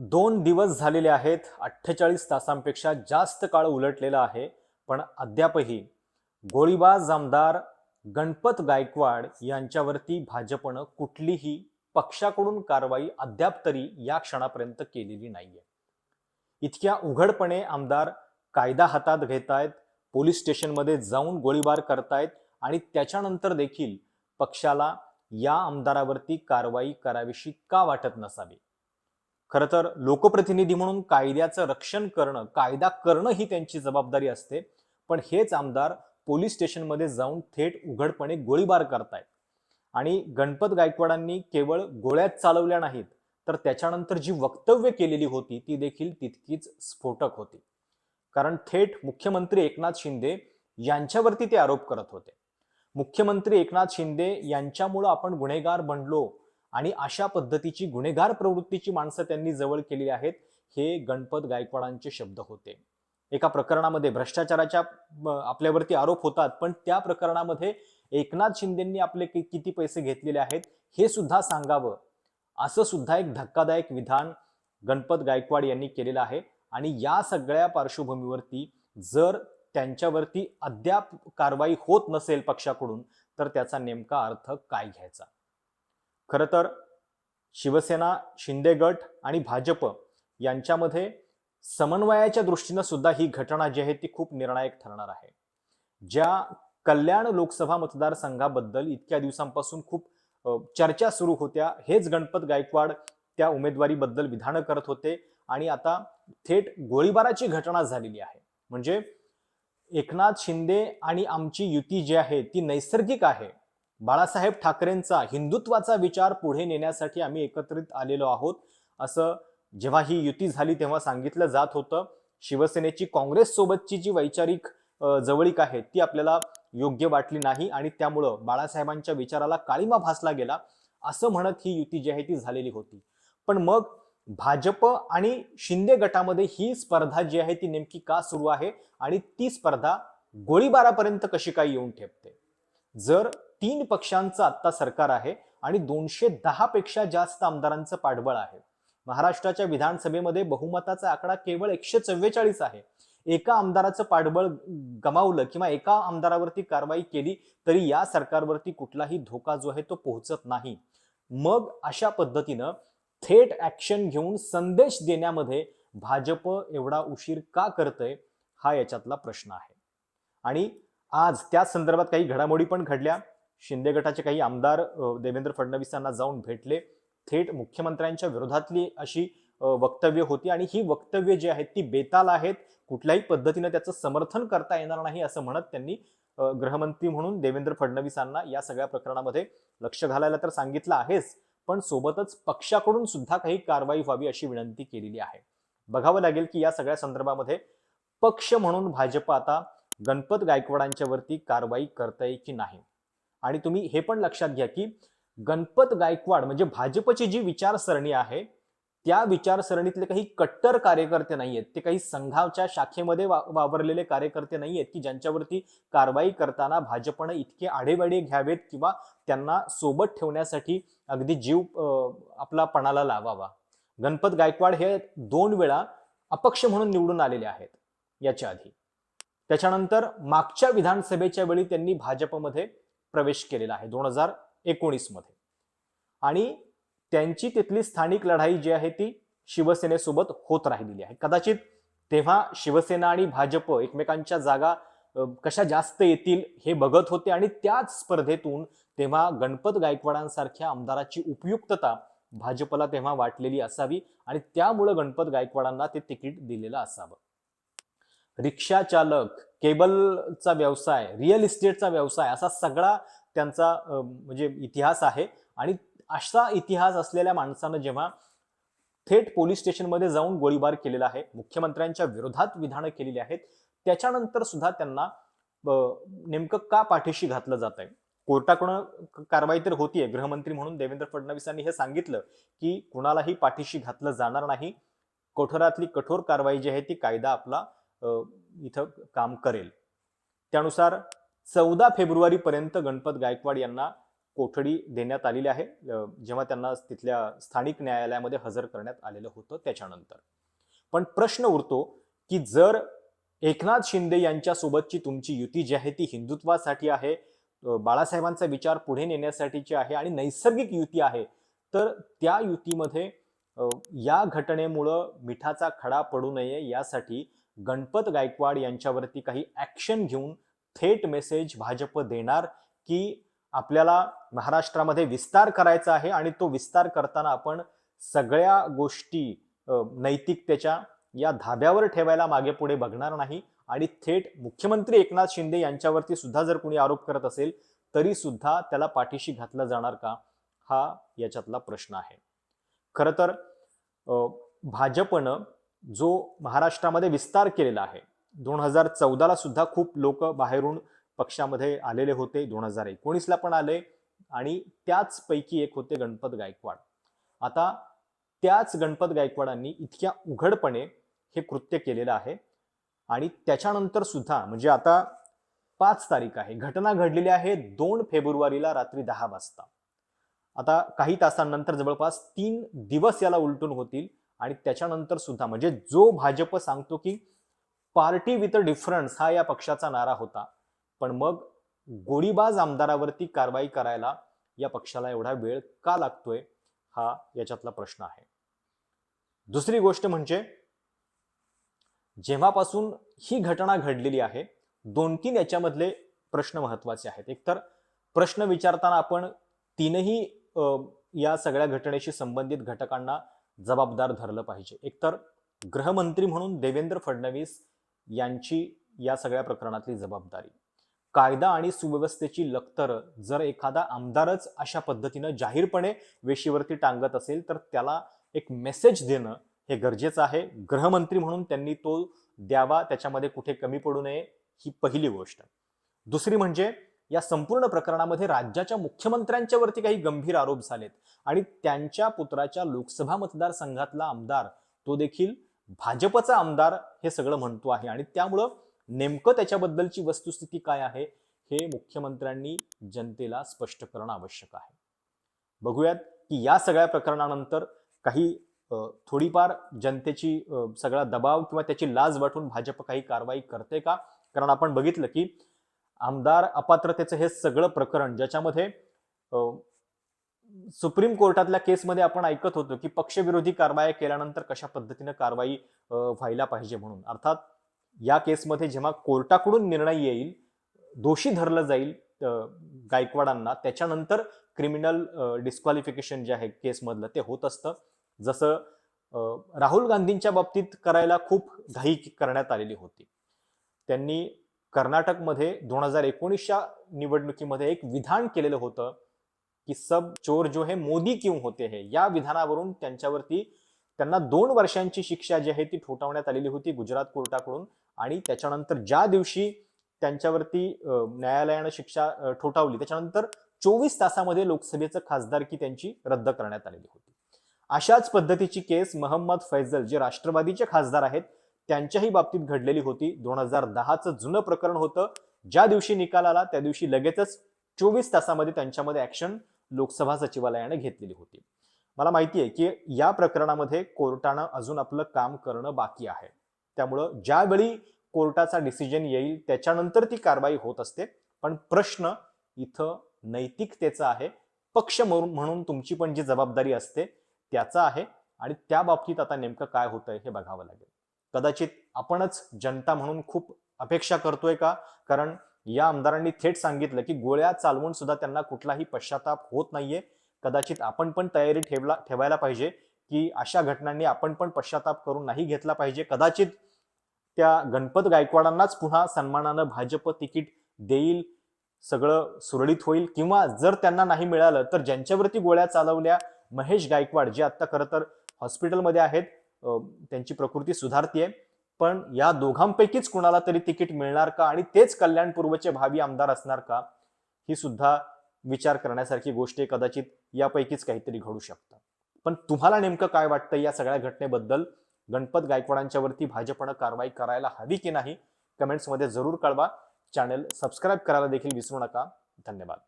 दोन दिवस झालेले आहेत अठ्ठेचाळीस तासांपेक्षा जास्त काळ उलटलेला आहे पण अद्यापही गोळीबाज आमदार गणपत गायकवाड यांच्यावरती भाजपनं कुठलीही पक्षाकडून कारवाई अद्याप तरी या क्षणापर्यंत केलेली नाहीये. इतक्या उघडपणे आमदार कायदा हातात घेत आहेत पोलीस स्टेशनमध्ये जाऊन गोळीबार करतायत आणि त्याच्यानंतर देखील पक्षाला या आमदारावरती कारवाई करावीशी का वाटत नसावी? खरं तर लोकप्रतिनिधी म्हणून कायद्याचं रक्षण करणं कायदा करणं ही त्यांची जबाबदारी असते. पण हेच आमदार पोलीस स्टेशनमध्ये जाऊन थेट उघडपणे गोळीबार करतायत. आणि गणपत गायकवाडांनी केवळ गोळ्याच चालवल्या नाहीत तर त्याच्यानंतर जी वक्तव्य केलेली होती ती देखील तितकीच स्फोटक होती. कारण थेट मुख्यमंत्री एकनाथ शिंदे यांच्यावरती ते आरोप करत होते. मुख्यमंत्री एकनाथ शिंदे यांच्यामुळं आपण गुन्हेगार बनलो आणि अशा पद्धतीची गुन्हेगार प्रवृत्तीची माणसं त्यांनी जवळ केली आहेत हे गणपत गायकवाडांचे शब्द होते. एका प्रकरणामध्ये भ्रष्टाचाराच्या आपल्यावरती आरोप होतात पण त्या प्रकरणामध्ये एकनाथ शिंदेंनी आपले किती पैसे घेतलेले आहेत हे सुद्धा सांगावं. असं सुद्धा एक धक्कादायक विधान गणपत गायकवाड यांनी केलेलं आहे. आणि या सगळ्या पार्श्वभूमीवरती जर त्यांच्यावरती अद्याप कारवाई होत नसेल पक्षाकडून तर त्याचा नेमका अर्थ काय घ्यायचा? खरं तर शिवसेना शिंदे गट आणि भाजप यांच्यामध्ये समन्वयाच्या दृष्टीनं सुद्धा ही घटना जी आहे ती खूप निर्णायक ठरणार आहे. ज्या कल्याण लोकसभा मतदारसंघाबद्दल इतक्या दिवसांपासून खूप चर्चा सुरू होत्या हेच गणपत गायकवाड त्या उमेदवारीबद्दल विधानं करत होते आणि आता थेट गोळीबाराची घटना झालेली आहे. म्हणजे एकनाथ शिंदे आणि आमची युती जी आहे ती नैसर्गिक आहे. बाळासाहेब ठाकरेंचा हिंदुत्वाचा विचार पुढे नेण्यासाठी आम्ही एकत्रित आलेलो आहोत असं जेव्हा ही युती झाली तेव्हा सांगितलं जात होतं. शिवसेनेची काँग्रेस सोबतची जी वैचारिक जवळीक आहे ती आपल्याला योग्य वाटली नाही आणि त्यामुळं बाळासाहेबांच्या विचाराला काळीमा भासला गेला असं म्हणत ही युती जी आहे ती झालेली होती. पण मग भाजप आणि शिंदे गटामध्ये ही स्पर्धा जी आहे ती नेमकी का सुरू आहे आणि ती स्पर्धा गोळीबारापर्यंत कशी काय येऊन ठेपते? जर तीन पक्षांचं आत्ता सरकार आहे आणि दोनशे दहा पेक्षा जास्त आमदारांचं पाठबळ आहे. महाराष्ट्राच्या विधानसभेमध्ये बहुमताचा आकडा केवळ एकशे चव्वेचाळीस आहे. एका आमदाराचं पाठबळ गमावलं किंवा एका आमदारावरती कारवाई केली तरी या सरकारवरती कुठलाही धोका जो आहे तो पोहोचत नाही. मग अशा पद्धतीनं थेट ऍक्शन घेऊन संदेश देण्यामध्ये भाजप एवढा उशीर का करतंय हा याच्यातला प्रश्न आहे. आणि आज त्या संदर्भात काही घडामोडी पण घडल्या. शिंदे गटाचे काही आमदार देवेंद्र फडणवीसांना जाऊन भेटले. थेट मुख्यमंत्र्यांच्या विरोधातली अशी वक्तव्य होती आणि ही वक्तव्य जी आहेत ती बेताल आहेत. कुठल्याही पद्धतीनं त्याचं समर्थन करता येणार नाही असं म्हणत त्यांनी गृहमंत्री म्हणून देवेंद्र फडणवीसांना या सगळ्या प्रकरणामध्ये लक्ष घालायला तर सांगितलं आहेच. पण सोबतच पक्षाकडून सुद्धा काही कारवाई व्हावी अशी विनंती केलेली आहे. बघावं लागेल की या सगळ्या संदर्भामध्ये पक्ष म्हणून भाजप आता गणपत गायकवाडांच्या वरती कारवाई करताय की नाही. आणि तुम्ही हे पण लक्षात घ्या की गणपत गायकवाड म्हणजे भाजपची जी विचारसरणी आहे त्या विचारसरणीतले काही कट्टर कार्यकर्ते नाही आहेत ते काही संघाच्या शाखेमध्ये वा- वावरलेले कार्यकर्ते नाही आहेत की ज्यांच्यावरती कारवाई करताना भाजपनं इतके आढेवेढे घ्यावेत किंवा त्यांना सोबत ठेवण्यासाठी अगदी जीव आपला पणाला लावावा. गणपत गायकवाड हे दोन वेळा अपक्ष म्हणून निवडून आलेले आहेत याच्या आधी. त्याच्यानंतर मागच्या विधानसभेच्या वेळी त्यांनी भाजपमध्ये प्रवेश केलेला आहे दोन हजार एकोणीसमध्ये. आणि त्यांची तिथली स्थानिक लढाई जी आहे ती शिवसेनेसोबत होत राहिलेली आहे. कदाचित तेव्हा शिवसेना आणि भाजप एकमेकांच्या जागा कशा जास्त येतील हे बघत होते आणि त्याच स्पर्धेतून तेव्हा गणपत गायकवाडांसारख्या आमदाराची उपयुक्तता भाजपला तेव्हा वाटलेली असावी आणि त्यामुळं गणपत गायकवाडांना ते तिकीट दिलेलं असावं. रिक्षा चालक केबलचा व्यवसाय रिअल इस्टेटचा व्यवसाय असा सगळा त्यांचा म्हणजे इतिहास आहे. आणि असा इतिहास असलेल्या माणसानं जेव्हा थेट पोलीस स्टेशनमध्ये जाऊन गोळीबार केलेला आहे मुख्यमंत्र्यांच्या विरोधात विधानं केलेली आहेत त्याच्यानंतर सुद्धा त्यांना नेमकं का पाठीशी घातलं जात आहे? कोर्टाकडून कारवाई तर होतीये गृहमंत्री म्हणून देवेंद्र फडणवीसांनी हे सांगितलं की कुणालाही पाठीशी घातलं जाणार नाही. कठोरातली कठोर कारवाई जी आहे ती कायदा आपला इथं काम करेल. त्यानुसार चौदा फेब्रुवारीपर्यंत गणपत गायकवाड यांना कोठडी देण्यात आलेली आहे. जेव्हा त्यांना तिथल्या स्थानिक न्यायालयामध्ये हजर करण्यात आलेलं होतं त्याच्यानंतर. पण प्रश्न उरतो की जर एकनाथ शिंदे यांच्यासोबतची तुमची युती जी आहे ती हिंदुत्वासाठी आहे बाळासाहेबांचा विचार पुढे नेण्यासाठीची आहे आणि नैसर्गिक युती आहे तर त्या युतीमध्ये या घटनेमुळं मिठाचा खडा पडू नये यासाठी गणपत गायकवाड यांच्यावरती काही ॲक्शन घेऊन थेट मेसेज भाजप देणार की आपल्याला महाराष्ट्रामध्ये विस्तार करायचा आहे आणि तो विस्तार करताना आपण सगळ्या गोष्टी नैतिकतेच्या या धाब्यावर ठेवायला मागे पुढे बघणार नाही. आणि थेट मुख्यमंत्री एकनाथ शिंदे यांच्यावरती सुद्धा जर कोणी आरोप करत असेल तरी सुद्धा त्याला पाठीशी घातलं जाणार का? हा याच्यातला प्रश्न आहे. खरं तर भाजपनं जो महाराष्ट्रामध्ये विस्तार केलेला आहे. दोन हजार चौदाला सुद्धा खूप लोक बाहेरून पक्षामध्ये आलेले होते. दोन हजार एकोणीसला पण आले आणि त्याचपैकी एक होते गणपत गायकवाड. आता त्याच गणपत गायकवाडांनी इतक्या उघडपणे हे कृत्य केलेलं आहे आणि त्याच्यानंतर सुद्धा म्हणजे आता पाच तारीख आहे. घटना घडलेली आहे दोन फेब्रुवारीला रात्री दहा वाजता. आता काही तासांनंतर जवळपास तीन दिवस याला उलटून होतील. आणि त्याच्यानंतर सुद्धा म्हणजे जो भाजप सांगतो की पार्टी विथ अ डिफरन्स हा या पक्षाचा नारा होता पण मग गोळीबाज आमदारावरती कारवाई करायला या पक्षाला एवढा वेळ का लागतोय हा याच्यातला प्रश्न आहे. दुसरी गोष्ट म्हणजे जेव्हापासून ही घटना घडलेली आहे दोन तीन याच्यामधले प्रश्न महत्त्वाचे आहेत. एकतर प्रश्न विचारताना आपण तीनही या सगळ्या घटनेशी संबंधित घटकांना जबाबदार धरलं पाहिजे. एकतर गृहमंत्री म्हणून देवेंद्र फडणवीस यांची या सगळ्या प्रकरणातली जबाबदारी. कायदा आणि सुव्यवस्थेची लखतर जर एखादा आमदारच अशा पद्धतीनं जाहीरपणे वेशीवरती टांगत असेल तर त्याला एक मेसेज देणं हे गरजेचं आहे. गृहमंत्री म्हणून त्यांनी तो द्यावा त्याच्यामध्ये कुठे कमी पडू नये ही पहिली गोष्ट. दुसरी म्हणजे या संपूर्ण प्रकरणामध्ये राज्याच्या मुख्यमंत्र्यांच्या वरती काही गंभीर आरोप झालेत. आणि त्यांच्या पुत्राच्या लोकसभा मतदारसंघातला आमदार तो देखील भाजपचा आमदार हे सगळं म्हणतो आहे. आणि त्यामुळं नेमकं त्याच्याबद्दलची वस्तुस्थिती काय आहे हे मुख्यमंत्र्यांनी जनतेला स्पष्ट करणं आवश्यक आहे. बघूयात की या सगळ्या प्रकरणानंतर काही थोडीफार जनतेची सगळा दबाव किंवा त्याची लाज वाटून भाजप काही कारवाई करते का? कारण आपण बघितलं की आमदार अपात्रतेचं हे सगळं प्रकरण ज्याच्यामध्ये सुप्रीम कोर्टातल्या केसमध्ये आपण ऐकत होतो की पक्षविरोधी कारवाया केल्यानंतर कशा पद्धतीनं कारवाई व्हायला पाहिजे म्हणून. अर्थात या केसमध्ये जेव्हा कोर्टाकडून निर्णय येईल दोषी धरलं जाईल गायकवाडांना त्याच्यानंतर क्रिमिनल डिस्क्वालिफिकेशन जे आहे केसमधलं ते होत असतं. जसं राहुल गांधींच्या बाबतीत करायला खूप घाई करण्यात आलेली होती. त्यांनी कर्नाटकमध्ये दोन हजार एकोणीसच्या निवडणुकीमध्ये एक विधान केलेलं होतं की सब चोर जो है मोदी क्यों होते है? या विधानावरून त्यांच्यावरती त्यांना दोन वर्षांची शिक्षा जी आहे ती ठोठावण्यात आलेली होती गुजरात कोर्टाकडून. आणि त्याच्यानंतर ज्या दिवशी त्यांच्यावरती न्यायालयानं शिक्षा ठोठावली त्याच्यानंतर चोवीस तासामध्ये लोकसभेचं खासदारकी त्यांची रद्द करण्यात आलेली होती. अशाच पद्धतीची केस मोहम्मद फैजल जे राष्ट्रवादीचे खासदार आहेत त्यांच्याही बाबतीत घडलेली होती. दोन हजार दहाचं जुनं प्रकरण होतं. ज्या दिवशी निकाल आला त्या दिवशी लगेचच चोवीस तासामध्ये त्यांच्यामध्ये ऍक्शन लोकसभा सचिवालयाने घेतलेली होती. मला माहिती आहे की या प्रकरणामध्ये कोर्टानं अजून आपलं काम करणं बाकी आहे. त्यामुळं ज्यावेळी कोर्टाचा डिसिजन येईल त्याच्यानंतर ती कारवाई होत असते. पण प्रश्न इथं नैतिकतेचा आहे. पक्ष म्हणून म्हणून तुमची पण जी जबाबदारी असते त्याचा आहे. आणि त्या बाबतीत आता नेमकं काय होतंय हे बघावं लागेल. कदाचित आपणच जनता म्हणून खूप अपेक्षा करतोय का? कारण या आमदारांनी थेट सांगितलं की गोळ्या चालवून सुद्धा त्यांना कुठलाही पश्चाताप होत नाहीये. कदाचित आपण पण तयारी ठेवला ठेवायला पाहिजे की अशा घटनांनी आपण पण पश्चाताप करून नाही घेतला पाहिजे. कदाचित त्या गणपत गायकवाडांनाच पुन्हा सन्मानानं भाजप तिकीट देईल सगळं सुरळीत होईल किंवा जर त्यांना नाही मिळालं तर ज्यांच्यावरती गोळ्या चालवल्या महेश गायकवाड जे आत्ता खरं तर हॉस्पिटलमध्ये आहेत त्यांची प्रकृती सुधारतीये. पण या दोघांपैकीच कुणाला तरी तिकीट मिळणार का आणि तेच कल्याणपूर्वचे भावी आमदार असणार का ही सुद्धा विचार करण्यासारखी गोष्ट आहे कदाचित यापैकीच काहीतरी घडू शकतं पण तुम्हाला नेमकं काय वाटतं या सगळ्या घटनेबद्दल? गणपत गायकवाडांच्या वरती भाजपनं कारवाई करायला हवी की नाही? कमेंट्समध्ये जरूर कळवा. चॅनल सबस्क्राईब करायला देखील विसरू नका. धन्यवाद.